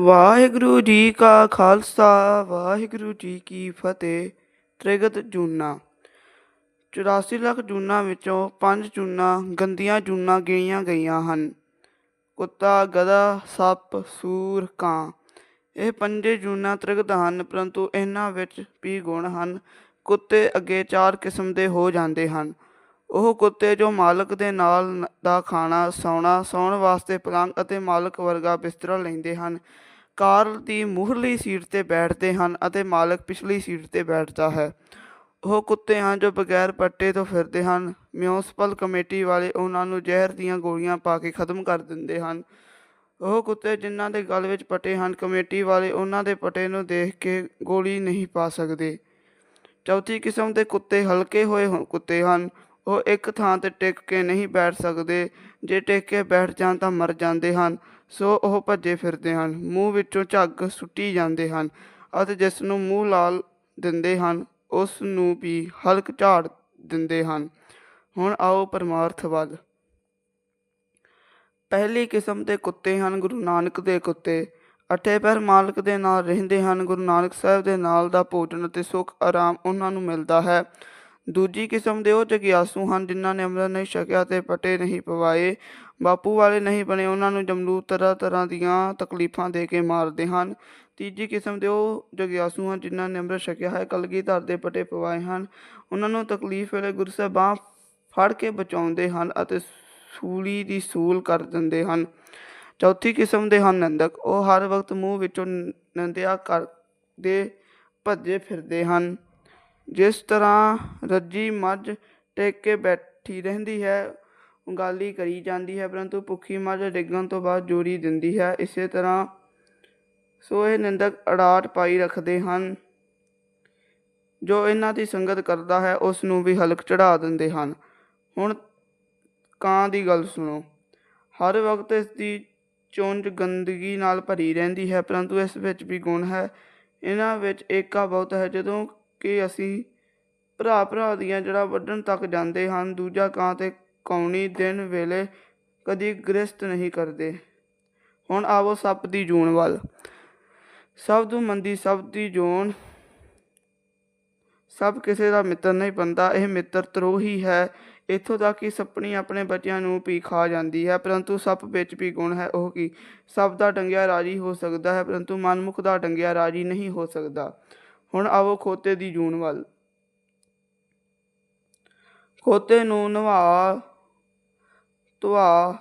ਵਾਹਿਗੁਰੂ ਜੀ ਕਾ ਖਾਲਸਾ, ਵਾਹਿਗੁਰੂ ਜੀ ਕੀ ਫਤਿਹ। ਤ੍ਰਿਗਤ ਜੂਨਾ। 84 ਲੱਖ ਜੂਨਾਂ ਵਿੱਚੋਂ ਪੰਜ ਜੂਨਾਂ ਗੰਦੀਆਂ ਜੂਨਾਂ ਗਿਣੀਆਂ ਗਈਆਂ ਹਨ। ਕੁੱਤਾ, ਗਧਾ, ਸੱਪ, ਸੂਰ, ਕਾਂ। ਇਹ ਪੰਜੇ ਜੂਨਾਂ ਤ੍ਰਿਗਤ ਹਨ, ਪਰੰਤੂ ਇਹਨਾਂ ਵਿੱਚ ਵੀ ਗੁਣ ਹਨ। ਕੁੱਤੇ ਅੱਗੇ ਚਾਰ ਕਿਸਮ ਦੇ ਹੋ ਜਾਂਦੇ ਹਨ। ਉਹ ਕੁੱਤੇ ਜੋ ਮਾਲਕ ਦੇ ਨਾਲ ਦਾ ਖਾਣਾ ਸੌਣਾ, ਸੌਣ ਵਾਸਤੇ ਪਲੰਗ ਅਤੇ ਮਾਲਕ ਵਰਗਾ ਬਿਸਤਰਾ ਲੈਂਦੇ ਹਨ। ਕਾਰ ਦੀ ਮੂਹਰਲੀ ਸੀਟ ਤੇ ਬੈਠਦੇ ਹਨ ਅਤੇ ਮਾਲਕ ਪਿਛਲੀ ਸੀਟ ਤੇ ਬੈਠਦਾ ਹੈ। ਉਹ ਕੁੱਤੇ ਹਨ ਜੋ ਬਗੈਰ ਪੱਟੇ ਤੋਂ ਫਿਰਦੇ ਹਨ, ਮਿਊਂਸਪਲ ਕਮੇਟੀ ਵਾਲੇ ਉਹਨਾਂ ਨੂੰ ਜ਼ਹਿਰ ਦੀਆਂ ਗੋਲੀਆਂ ਪਾ ਕੇ ਖਤਮ ਕਰ ਦਿੰਦੇ ਹਨ। ਉਹ ਕੁੱਤੇ ਜਿਨ੍ਹਾਂ ਦੇ ਗਲ ਵਿੱਚ ਪੱਟੇ ਹਨ, ਕਮੇਟੀ ਵਾਲੇ ਉਹਨਾਂ ਦੇ ਪੱਟੇ ਨੂੰ ਦੇਖ ਕੇ ਗੋਲੀ ਨਹੀਂ ਪਾ ਸਕਦੇ। ਚੌਥੀ ਕਿਸਮ ਦੇ ਕੁੱਤੇ ਹਲਕੇ ਹੋਏ ਹੋ- ਕੁੱਤੇ ਹਨ। ਉਹ ਇੱਕ ਥਾਂ ਤੇ ਟਿਕ ਕੇ ਨਹੀਂ ਬੈਠ ਸਕਦੇ। ਜੇ ਟਿਕ ਕੇ ਬੈਠ ਜਾਣ ਤਾਂ ਮਰ ਜਾਂਦੇ ਹਨ। ਸੋ ਉਹ ਭੱਜੇ ਫਿਰਦੇ ਹਨ। ਮੂੰਹ ਵਿੱਚੋਂ ਝੱਗ ਸੁੱਟੀ ਜਾਂਦੇ ਹਨ ਅਤੇ ਜਿਸ ਨੂੰ ਮੂੰਹ ਲਾਲ ਦਿੰਦੇ ਹਨ, ਉਸ ਨੂੰ ਵੀ ਹਲਕ ਝਾੜ ਦਿੰਦੇ ਹਨ। ਹੁਣ ਆਓ ਪਰਮਾਰਥ ਵੱਲ। ਪਹਿਲੀ ਕਿਸਮ ਦੇ ਕੁੱਤੇ ਹਨ ਗੁਰੂ ਨਾਨਕ ਦੇ ਕੁੱਤੇ। ਅੱਠੇ ਪੈਰ ਮਾਲਕ ਦੇ ਨਾਲ ਰਹਿੰਦੇ ਹਨ। ਗੁਰੂ ਨਾਨਕ ਸਾਹਿਬ ਦੇ ਨਾਲ ਦਾ ਭੋਜਨ ਅਤੇ ਸੁੱਖ, ਆਰਾਮ ਉਹਨਾਂ ਨੂੰ ਮਿਲਦਾ ਹੈ। ਦੂਜੀ ਕਿਸਮ ਦੇ ਉਹ ਜਗਿਆਸੂ ਹਨ, ਜਿਨ੍ਹਾਂ ਨੇ ਅੰਮ੍ਰਿਤ ਨਹੀਂ ਛਕਿਆ ਤੇ ਪਟੇ ਨਹੀਂ ਪਵਾਏ। ਬਾਪੂ ਵਾਲੇ ਨਹੀਂ ਬਣੇ, ਉਹਨਾਂ ਨੂੰ ਜਮਲੂ ਤਰ੍ਹਾਂ ਤਰ੍ਹਾਂ ਦੀਆਂ ਤਕਲੀਫਾਂ ਦੇ ਕੇ ਮਾਰਦੇ ਹਨ। ਤੀਜੀ ਕਿਸਮ ਦੇ ਉਹ ਜਗਿਆਸੂ ਹਨ, ਜਿਨ੍ਹਾਂ ਨੇ ਅੰਮ੍ਰਿਤ ਛਕਿਆ ਹੈ ਕਲਗੀਧਰ ਦੇ ਪਟੇ ਪਵਾਏ ਹਨ। ਉਹਨਾਂ ਨੂੰ ਤਕਲੀਫ ਵੇਲੇ ਗੁਰੂ ਸਾਹਿਬਾਂ ਫੜ ਕੇ ਬਚਾਉਂਦੇ ਹਨ ਅਤੇ ਸੂਲੀ ਦੀ ਸੂਲ ਕਰ ਦਿੰਦੇ ਹਨ। ਚੌਥੀ ਕਿਸਮ ਦੇ ਹਨ ਨੰਦਕ। ਉਹ ਹਰ ਵਕਤ ਮੂੰਹ ਵਿੱਚੋਂ ਨ- ਨਿੰਦਿਆ ਕਰਦੇ ਭੱਜੇ ਫਿਰਦੇ ਹਨ। ਜਿਸ ਤਰ੍ਹਾਂ ਰੱਜੀ ਮੱਝ ਟੇਕ ਕੇ ਬੈਠੀ ਰਹਿੰਦੀ ਹੈ, ਉਗਾਲੀ ਕਰੀ ਜਾਂਦੀ ਹੈ, ਪਰੰਤੂ ਭੁੱਖੀ ਮੱਝ ਡਿੱਗਣ ਤੋਂ ਬਾਅਦ ਜੋਰੀ ਦਿੰਦੀ ਹੈ। ਇਸੇ ਤਰ੍ਹਾਂ ਸੋ ਇਹ ਨਿੰਦਕ ਅੜਾਟ ਪਾਈ ਰੱਖਦੇ ਹਨ। ਜੋ ਇਹਨਾਂ ਦੀ ਸੰਗਤ ਕਰਦਾ ਹੈ, ਉਸ ਨੂੰ ਵੀ ਹਲਕ ਚੜਾ ਦਿੰਦੇ ਹਨ। ਹੁਣ ਕਾਂ ਦੀ ਗੱਲ ਸੁਣੋ। ਹਰ ਵਕਤ ਇਸ ਦੀ ਚੁੰਝ ਗੰਦਗੀ ਨਾਲ ਭਰੀ ਰਹਿੰਦੀ ਹੈ, ਪਰੰਤੂ ਇਸ ਵਿੱਚ ਵੀ ਗੁਣ ਹੈ। ਇਹਨਾਂ ਵਿੱਚ ਏਕਾ ਬਹੁਤ ਹੈ। ਜਦੋਂ ਕਿ ਅਸੀਂ ਭਰਾ ਭਰਾ ਦੀਆਂ ਜੜ੍ਹਾਂ ਵੱਢਣ ਤੱਕ ਜਾਂਦੇ ਹਨ ਦੂਜਾ ਕਾਂ ਤੇ ਕੌਣੀ ਦਿਨ ਵੇਲੇ ਕਦੀ ਗ੍ਰਸਤ ਨਹੀਂ ਕਰਦੇ। ਹੁਣ ਆਵੋ ਸੱਪ ਦੀ ਜੂਨ ਵੱਲ। ਸਭ ਤੋਂ ਮੰਦੀ ਸਭ ਦੀ ਜੂਨ ਸਭ ਕਿਸੇ ਦਾ ਮਿੱਤਰ ਨਹੀਂ ਬਣਦਾ। ਇਹ ਮਿੱਤਰ ਤਰੋਹੀ ਹੈ। ਇੱਥੋਂ ਤੱਕ ਕਿ ਸੱਪਣੀ ਆਪਣੇ ਬੱਚਿਆਂ ਨੂੰ ਵੀ ਖਾ ਜਾਂਦੀ ਹੈ। ਪਰੰਤੂ ਸੱਪ ਵਿੱਚ ਵੀ ਗੁਣ ਹੈ ਉਹ ਕੀ ਸਭ ਦਾ ਡੰਗਿਆ ਰਾਜੀ ਹੋ ਸਕਦਾ ਹੈ, ਪਰੰਤੂ ਮਨਮੁਖ ਦਾ ਡੰਗਿਆ ਰਾਜੀ ਨਹੀਂ ਹੋ ਸਕਦਾ। ਹੁਣ ਆਵੋ ਖੋਤੇ ਦੀ ਜੂਨ ਵੱਲ। ਖੋਤੇ ਨੂੰ ਨਵਾ, ਧਵਾ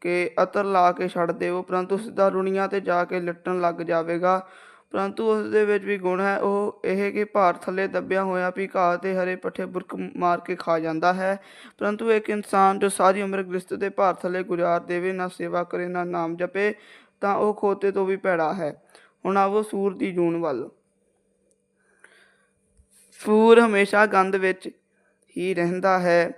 ਕੇ ਅਤਰ ਲਾ ਕੇ ਛੱਡ ਦੇਵੋ, ਪਰੰਤੂ ਸਿੱਧਾ ਰੁਣੀਆਂ ਤੇ ਜਾ ਕੇ ਲਿਟਣ ਲੱਗ ਜਾਵੇਗਾ। ਪਰੰਤੂ ਉਸ ਦੇ ਵਿੱਚ ਵੀ ਗੁਣ ਹੈ, ਉਹ ਇਹ ਕਿ ਭਾਰ ਥੱਲੇ ਦੱਬਿਆ ਹੋਇਆ ਵੀ ਘਾਹ ਤੇ ਹਰੇ ਪੱਠੇ ਬੁਰਕ ਮਾਰ ਕੇ ਖਾ ਜਾਂਦਾ ਹੈ। ਪਰੰਤੂ ਇੱਕ ਇਨਸਾਨ ਜੋ ਸਾਰੀ ਉਮਰ ਗ੍ਰਸਤ ਦੇ ਭਾਰ ਥੱਲੇ ਗੁਜ਼ਾਰ ਦੇਵੇ, ਨਾ ਸੇਵਾ ਕਰੇ, ਨਾ ਨਾਮ ਜਪੇ, ਤਾਂ ਉਹ ਖੋਤੇ ਤੋਂ ਵੀ ਭੈੜਾ ਹੈ। ਹੁਣ ਆਵੋ ਸੂਰ ਦੀ ਜੂਨ ਵੱਲ। ਸੂਰ ਹਮੇਸ਼ਾ ਗੰਦ ਵਿੱਚ ਹੀ ਰਹਿੰਦਾ ਹੈ।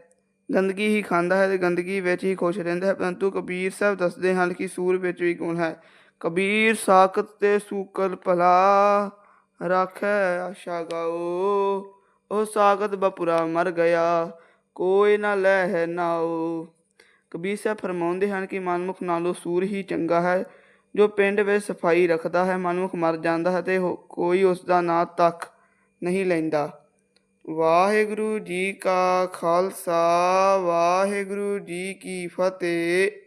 ਗੰਦਗੀ ਹੀ ਖਾਂਦਾ ਹੈ ਤੇ ਗੰਦਗੀ ਵਿੱਚ ਹੀ ਖੁਸ਼ ਰਹਿੰਦਾ ਹੈ। ਪਰੰਤੂ ਕਬੀਰ ਸਾਹਿਬ ਦੱਸਦੇ ਹਨ ਕਿ ਸੂਰ ਵਿੱਚ ਵੀ ਗੁਣ ਹੈ। ਕਬੀਰ ਸਾਖਤ ਤੇ ਸੂਕਲ ਭਲਾ ਰਾਖੈ, ਆਸ਼ਾ ਗਾਓ। ਉਹ ਸਾਖਤ ਬਪੁਰਾ ਮਰ ਗਿਆ, ਕੋਈ ਨਾ ਲੈ ਹੈ ਨਾਓ। ਕਬੀਰ ਸਾਹਿਬ ਫਰਮਾਉਂਦੇ ਹਨ ਕਿ ਮਨਮੁਖ ਨਾਲੋਂ ਸੂਰ ਹੀ ਚੰਗਾ ਹੈ। ਜੋ ਪਿੰਡ ਵਿੱਚ ਸਫ਼ਾਈ ਰੱਖਦਾ ਹੈ, ਮਨਮੁਖ ਮਰ ਜਾਂਦਾ ਹੈ ਤੇ ਹੋ- ਕੋਈ ਉਸ ਦਾ ਨਾਂ ਤੱਕ ਨਹੀਂ ਲੈਂਦਾ। ਵਾਹਿਗੁਰੂ ਜੀ ਕਾ ਖਾਲਸਾ ਵਾਹਿਗੁਰੂ ਜੀ ਕੀ ਫਤਿਹ।